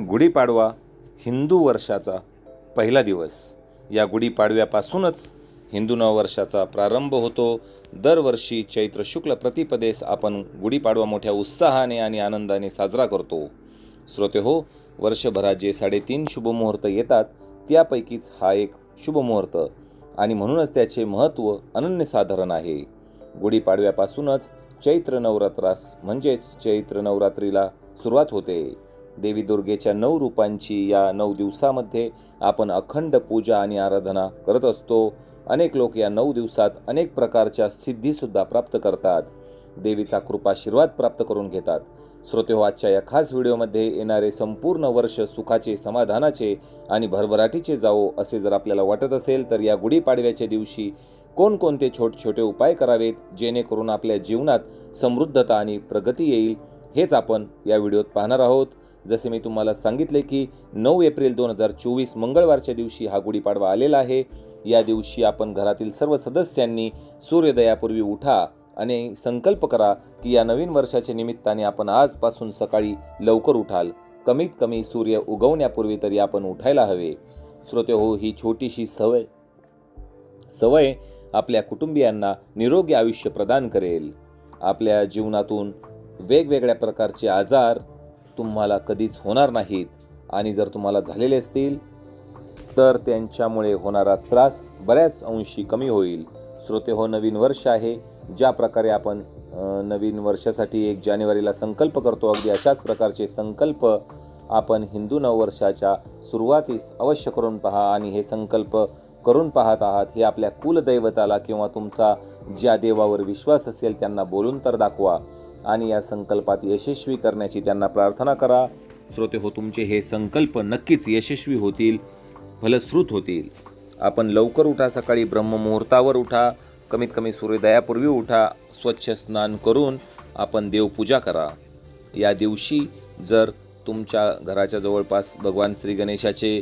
गुढीपाडवा हिंदू वर्षाचा पहिला दिवस. या गुढीपाडव्यापासूनच हिंदू नववर्षाचा प्रारंभ होतो. दरवर्षी चैत्र शुक्ल प्रतिपदेस आपण गुढीपाडवा मोठ्या उत्साहाने आणि आनंदाने साजरा करतो. श्रोते हो वर्षभरात जे साडेतीन शुभमुहूर्त येतात त्यापैकीच हा एक शुभमुहूर्त आणि म्हणूनच त्याचे महत्त्व अनन्यसाधारण आहे. गुढीपाडव्यापासूनच चैत्र नवरात्रास म्हणजेच चैत्र नवरात्रीला सुरुवात होते. देवी दुर्गेच्या नऊ रूपांची या नऊ दिवसामध्ये आपण अखंड पूजा आणि आराधना करत असतो. अनेक लोक या नऊ दिवसात अनेक प्रकारच्या सिद्धीसुद्धा प्राप्त करतात. देवीचा कृपाशीर्वाद प्राप्त करून घेतात. श्रोते आजच्या या खास व्हिडिओमध्ये येणारे संपूर्ण वर्ष सुखाचे समाधानाचे आणि भरभराटीचे जावो असे जर आपल्याला वाटत असेल तर या गुढीपाडव्याच्या दिवशी कोणकोणते छोटे छोटे उपाय करावेत जेणेकरून आपल्या जीवनात समृद्धता आणि प्रगती येईल हेच आपण या व्हिडिओत पाहणार आहोत. जसे मी तुम्हाला सांगितले की नऊ एप्रिल दोन हजार चोवीस मंगळवारच्या दिवशी हा गुढीपाडवा आलेला आहे. या दिवशी आपण घरातील सर्व सदस्यांनी सूर्योदयापूर्वी उठा आणि संकल्प करा की या नवीन वर्षाच्या निमित्ताने आपण आजपासून सकाळी लवकर उठाल. कमीत कमी सूर्य उगवण्यापूर्वी तरी आपण उठायला हवे. श्रोते हो ही छोटीशी सवय सवय आपल्या कुटुंबियांना निरोगी आयुष्य प्रदान करेल. आपल्या जीवनातून वेगवेगळ्या प्रकारचे आजार तुम्हाला कधीच होणार नाहीत. आणि जर तुम्हाला झालेले असतील तर त्यांच्यामुळे होणारा त्रास बऱ्याच अंशी कमी होईल. श्रोते हो नवीन वर्ष आहे. ज्या प्रकारे आपण नवीन वर्षासाठी एक जानेवारीला संकल्प करतो अगदी अशाच प्रकारचे संकल्प आपण हिंदू नववर्षाच्या सुरुवातीस अवश्य करून पहा आणि हे संकल्प करून पाहत आहात. हे आपल्या कुलदैवताला किंवा तुमचा ज्या देवावर विश्वास असेल त्यांना बोलून तर दाखवा. आणि या संकल्पात यशस्वी करण्याची त्यांना प्रार्थना करा. श्रोते हो तुमचे हे संकल्प नक्कीच यशस्वी होतील फलश्रुत होतील. आपण लवकर उठा सकाळी ब्रह्ममुहूर्तावर उठा कमीत कमी सूर्योदयापूर्वी उठा स्वच्छ स्नान करून आपण देवपूजा करा. या दिवशी जर तुमच्या घराच्या जवळपास भगवान श्री गणेशाचे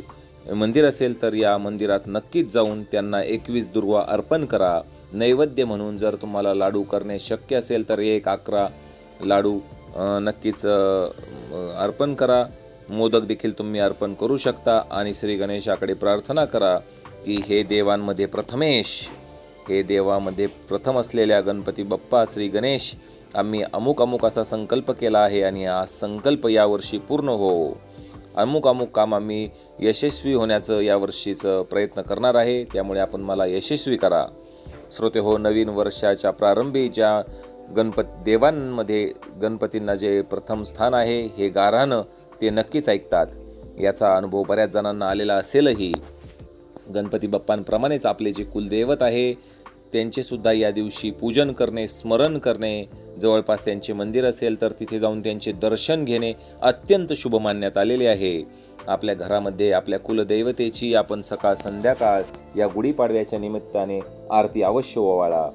मंदिर असेल तर या मंदिरात नक्कीच जाऊन त्यांना एकवीस दुर्वा अर्पण करा. नैवेद्य म्हणून जर तुम्हाला लाडू करणे शक्य असेल तर एक अकरा लाडू नक्कीच अर्पण करा. मोदक देखील तुम्ही अर्पण करू शकता आणि श्री गणेशाकडे प्रार्थना करा की हे देवांमध्ये प्रथमेश हे देवामध्ये प्रथम असलेल्या गणपती बाप्पा श्री गणेश आम्ही अमुक अमुक असा संकल्प केला आहे आणि हा संकल्प यावर्षी पूर्ण हो. अमुक अमुक काम आम्ही यशस्वी होण्याचं यावर्षीचं प्रयत्न करणार आहे. त्यामुळे आपण मला यशस्वी करा. श्रोते हो नवीन वर्षाच्या प्रारंभी ज्या गणपत देवांमध्ये गणपतींना जे प्रथम स्थान आहे हे गारानं ते नक्कीच ऐकतात. याचा अनुभव बऱ्याच जणांना आलेला असेलही. गणपती बाप्पांप्रमाणेच आपले जे कुलदैवत आहे त्यांचेसुद्धा या दिवशी पूजन करणे स्मरण करणे जवळपास त्यांचे मंदिर असेल तर तिथे जाऊन त्यांचे दर्शन घेणे अत्यंत शुभ मानण्यात आलेले आहे. आपल्या घरामध्ये आपल्या कुलदैवतेची आपण सकाळ संध्याकाळ या गुढीपाडव्याच्या निमित्ताने आरती अवश्य ओवाळा.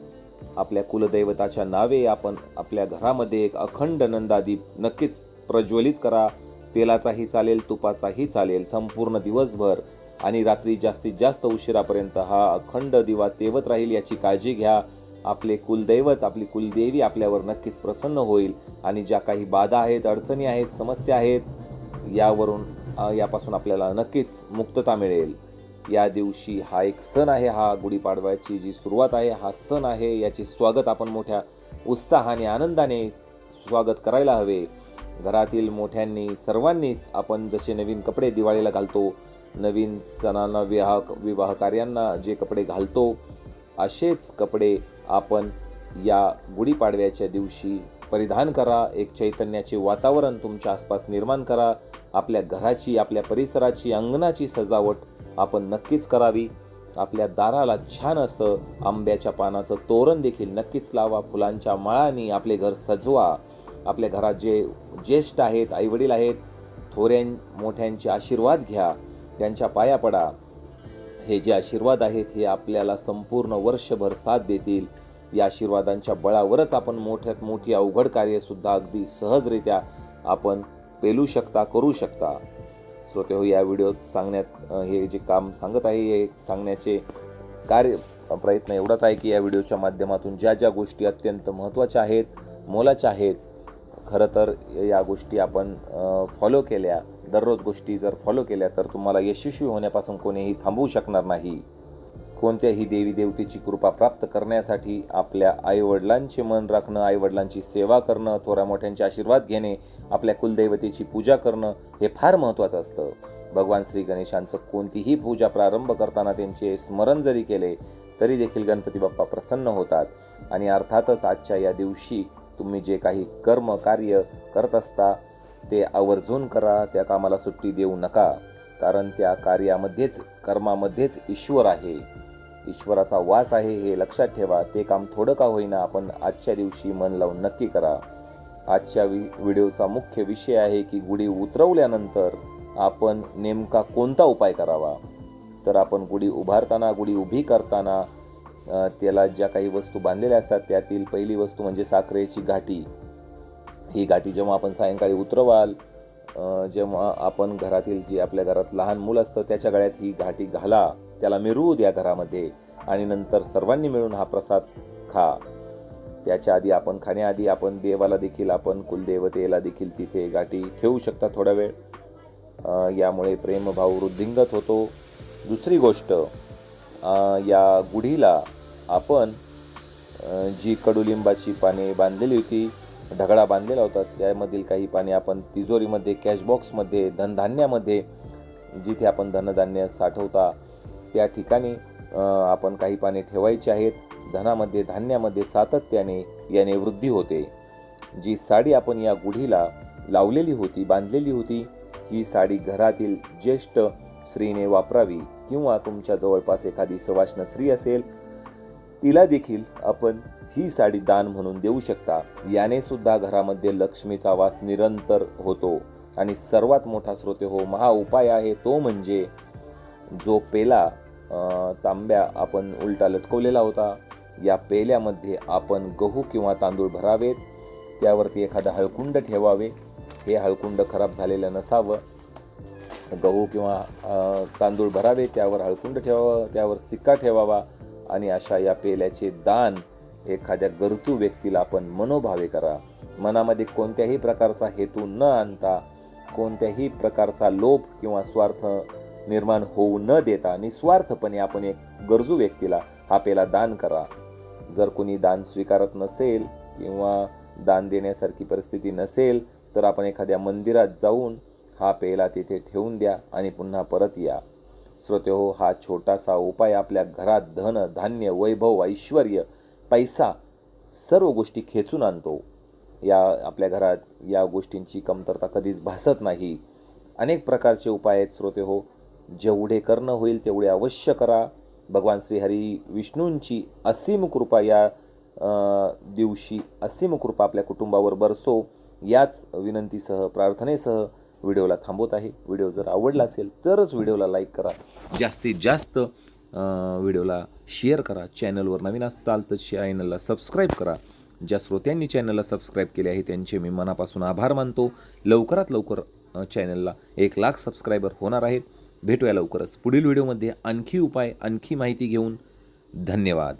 आपल्या कुलदैवताच्या नावे आपण आपल्या घरामध्ये एक अखंड नंदादीप नक्कीच प्रज्वलित करा. तेलाचाही चालेल तुपाचाही चालेल संपूर्ण दिवसभर आणि रात्री जास्तीत जास्त उशिरापर्यंत हा अखंड दिवा तेवत राहील याची काळजी घ्या. आपले कुलदैवत आपली कुलदेवी आपल्यावर नक्कीच प्रसन्न होईल आणि ज्या काही बाधा आहेत अडचणी आहेत समस्या आहेत यावरून यापासून आपल्याला नक्कीच मुक्तता मिळेल. या दिवशी हा एक सण आहे हा गुढीपाडव्याची जी सुरुवात आहे हा सण आहे. याचे स्वागत आपण मोठ्या उत्साहाने आनंदाने स्वागत करायला हवे. घरातील मोठ्यांनी सर्वांनीच आपण जसे नवीन कपडे दिवाळीला घालतो नवीन सणांना विवाह विवाह कार्यांना जे कपडे घालतो असेच कपडे आपण या गुढीपाडव्याच्या दिवशी परिधान करा. एक चैतन्याचे वातावरण तुमच्या आसपास निर्माण करा. आपल्या घराची आपल्या परिसराची अंगणाची सजावट आपण नक्कीच करावी. आपल्या दाराला छान असं आंब्याच्या पानाचं तोरण देखील नक्कीच लावा फुलांच्या माळांनी आपले घर सजवा. आपल्या घरात जे ज्येष्ठ आहेत आईवडील आहेत थोऱ्यां मोठ्यांचे आशीर्वाद घ्या त्यांच्या पाया पडा. हे जे आशीर्वाद आहेत हे आपल्याला संपूर्ण वर्षभर साथ देतील. या आशीर्वादांच्या बळावरच आपण मोठ्यात मोठी अवघड कार्यसुद्धा अगदी सहजरित्या आपण पेलू शकता करू शकता. श्रोते हो या व्हिडिओत सांगण्यात हे जे काम सांगत आहे हे सांगण्याचे कार्य प्रयत्न एवढाच आहे की या व्हिडिओच्या माध्यमातून ज्या ज्या गोष्टी अत्यंत महत्त्वाच्या आहेत मोलाच्या आहेत खरं तर या गोष्टी आपण फॉलो केल्या दररोज गोष्टी जर फॉलो केल्या तर तुम्हाला यशस्वी होण्यापासून कोणीही थांबवू शकणार नाही. कोणत्याही देवी देवतेची कृपा प्राप्त करण्यासाठी आपल्या आईवडिलांचे मन राखणं आईवडिलांची सेवा करणं थोड्या मोठ्यांचे आशीर्वाद घेणे आपल्या कुलदैवतेची पूजा करणं हे फार महत्त्वाचं असतं. भगवान श्री गणेशांचं कोणतीही पूजा प्रारंभ करताना त्यांचे स्मरण जरी केले तरी देखील गणपती बाप्पा प्रसन्न होतात. आणि अर्थातच आजच्या या दिवशी तुम्ही जे काही कर्म कार्य करत असता ते आवर्जून करा त्या कामाला सुट्टी देऊ नका. कारण त्या कार्यामध्येच कर्मामध्येच ईश्वर आहे. ईश्वराचा वास आहे हे लक्षात ठेवा. ते काम थोडं का होईना आपण आजच्या दिवशी मन लावून नक्की करा. आजच्या वि व्हिडिओचा मुख्य विषय आहे की गुढी उतरवल्यानंतर आपण नेमका कोणता उपाय करावा? तर आपण गुढी उभारताना गुढी उभी करताना त्याला ज्या काही वस्तू बांधलेल्या असतात त्यातील पहिली वस्तू म्हणजे साखरेची घाटी. ही घाटी जेव्हा आपण सायंकाळी उतरवाल जेव्हा आपण घरातील जे आपल्या घरात लहान मूल असतं त्याच्या गळ्यात ही घाटी घाला. त्याला मिरवू द्या घरामध्ये आणि नंतर सर्वांनी मिळून हा प्रसाद खा. त्याच्या आधी आपण खाण्याआधी आपण देवाला देखील आपण कुलदेवतेला देखील तिथे गाठी ठेवू शकता थोडा वेळ. यामुळे प्रेमभाव वृद्धिंगत होतो. दुसरी गोष्ट या गुढीला आपण जी कडुलिंबाची पाने बांधलेली होती ढगडा बांधलेला होता त्यामधील काही पाने आपण तिजोरीमध्ये कॅशबॉक्समध्ये धनधान्यामध्ये जिथे आपण धनधान्य साठवता त्या ठिकाणी आपण काही पाने ठेवायची आहेत. धनामध्ये धान्यामध्ये सातत्याने याने वृद्धी होते. जी साडी आपण या गुढीला लावलेली होती बांधलेली होती ही साडी घरातील ज्येष्ठ स्त्रीने वापरावी किंवा तुमच्या जवळपास एखादी सवाष्ण स्त्री असेल तिला देखील आपण ही साडी दान म्हणून देऊ शकता. याने सुद्धा घरामध्ये लक्ष्मीचा वास निरंतर होतो. आणि सर्वात मोठा स्रोते हो महा उपाय आहे तो म्हणजे जो पेला तांब्या आपण उलटा लटकवलेला होता या पेल्यामध्ये आपण गहू किंवा तांदूळ भरावेत त्यावरती एखादं हळकुंड ठेवावे. हे हळकुंड खराब झालेलं नसावं. गहू किंवा तांदूळ भरावे त्यावर हळकुंड ठेवावं त्यावर सिक्का ठेवावा आणि अशा या पेल्याचे दान एखाद्या गरजू व्यक्तीला आपण मनोभावे करा. मनामध्ये कोणत्याही प्रकारचा हेतू न आणता कोणत्याही प्रकारचा लोभ किंवा स्वार्थ निर्माण होऊ न देता निस्वार्थपणे आपण एक गरजू व्यक्तीला हा पेला दान करा. जर कोणी दान स्वीकारत नसेल किंवा दान देण्यासारखी परिस्थिती नसेल तर आपण एखाद्या मंदिरात जाऊन हा पेला तिथे ठेवून द्या आणि पुन्हा परत या. श्रोते हो हा छोटासा उपाय आपल्या घरात धन धान्य वैभव ऐश्वर पैसा सर्व गोष्टी खेचून आणतो. या आपल्या घरात या गोष्टींची कमतरता कधीच भासत नाही. अनेक प्रकारचे उपाय आहेत श्रोते हो. जेवढे करणं होईल तेवढे अवश्य करा. भगवान श्रीहरी विष्णूंची असीम कृपा या दिवशी असीम कृपा आपल्या कुटुंबावर बरसो. याच विनंतीसह प्रार्थनेसह व्हिडिओला थांबवत आहे. व्हिडिओ जर आवडला असेल तरच व्हिडिओला लाईक करा. जास्तीत जास्त व्हिडिओला शेअर करा. चॅनलवर नवीन असताल तर चॅनलला सबस्क्राईब करा. ज्या श्रोत्यांनी चॅनलला सबस्क्राईब केले आहे त्यांचे मी मनापासून आभार मानतो. लवकरात लवकर चॅनलला एक लाख सबस्क्रायबर होणार आहेत. भेटूया लवकरच. पुढील व्हिडिओमध्ये आणखी उपाय आणखी माहिती घेऊन धन्यवाद.